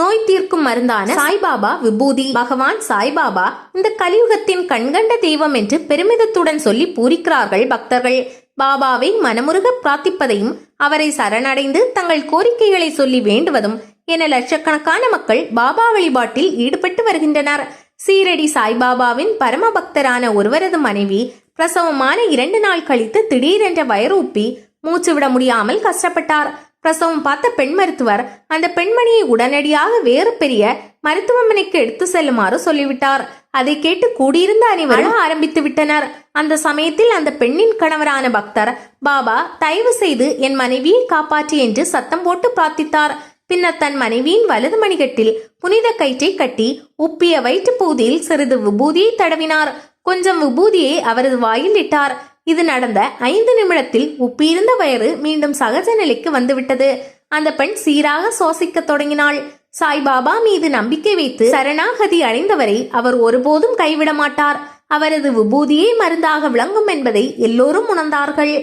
நோய் தீர்க்கும் மருந்தான சாய்பாபா விபூதி. பகவான் சாய்பாபா இந்த கலியுகத்தின் கண்கண்ட தெய்வம் என்று பெருமிதத்துடன் சொல்லி பூரிக்கிறார்கள் பக்தர்கள். பாபாவை மனமுருக பிரார்த்திப்பதையும் அவரை சரணடைந்து தங்கள் கோரிக்கைகளை சொல்லி வேண்டுவதும் என லட்சக்கணக்கான மக்கள் பாபா வழிபாட்டில் ஈடுபட்டு வருகின்றனர். சீரடி சாய்பாபாவின் பரம பக்தரான ஒருவரது மனைவி பிரசவமான இரண்டு நாள் கழித்து திடீரென்ற வயரூப்பி மூச்சு விட முடியாமல் கஷ்டப்பட்டார். பிரசவம் பார்த்த பெண் மருத்துவர் அந்த பெண்மணியை உடனடியாக வேறு பெரிய மருத்துவமனைக்கு எடுத்து செல்லுமாறு சொல்லிவிட்டார். அதை கேட்டு கூடியிருந்த அனைவரும் ஆரம்பித்து விட்டனர். அந்த சமயத்தில் அந்த பெண்ணின் கணவரான பக்தர் பாபா தயவு செய்து என் மனைவியை காப்பாற்று என்று சத்தம் போட்டு பிரார்த்தித்தார். பின்னர் தன் மனைவியின் வலது மணிகட்டில் புனித கயிற்றை கட்டி உப்பிய வயிற்றுப் பகுதியில் சிறிது விபூதியை தடவினார். கொஞ்சம் விபூதியை அவரது வாயில் இட்டார். இது நடந்த ஐந்து நிமிடத்தில் உப்பியிருந்த வயிறு மீண்டும் சகஜ நிலைக்கு வந்துவிட்டது. அந்த பெண் சீராக சுவாசிக்க தொடங்கினாள். சாய்பாபா மீது நம்பிக்கை வைத்து சரணாகதி அடைந்தவரை அவர் ஒருபோதும் கைவிட மாட்டார் அவரது விபூதியே மருந்தாக விளங்கும் என்பதை எல்லோரும் உணர்ந்தார்கள்.